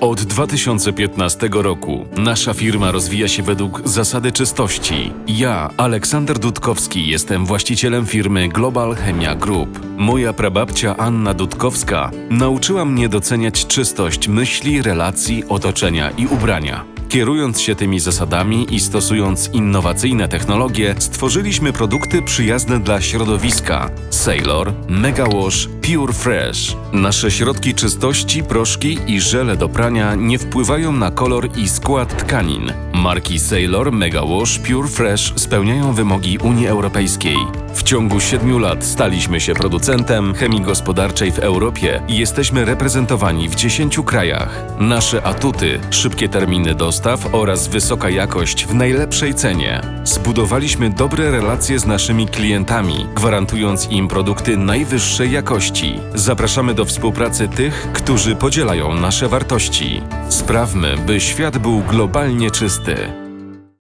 Od 2015 roku nasza firma rozwija się według zasady czystości. Ja, Aleksander Dudkowski, jestem właścicielem firmy Global Chemia Group. Moja prababcia Anna Dudkowska nauczyła mnie doceniać czystość myśli, relacji, otoczenia i ubrania. Kierując się tymi zasadami i stosując innowacyjne technologie, stworzyliśmy produkty przyjazne dla środowiska. Sailor, Mega Wash, Pure Fresh. Nasze środki czystości, proszki i żele do prania nie wpływają na kolor i skład tkanin. Marki Sailor, Mega Wash, Pure Fresh spełniają wymogi Unii Europejskiej. W ciągu siedmiu lat staliśmy się producentem chemii gospodarczej w Europie i jesteśmy reprezentowani w 10 krajach. Nasze atuty, szybkie terminy dostaw oraz wysoka jakość w najlepszej cenie. Zbudowaliśmy dobre relacje z naszymi klientami, gwarantując im produkty najwyższej jakości. Zapraszamy do współpracy tych, którzy podzielają nasze wartości. Sprawmy, by świat był globalnie czysty.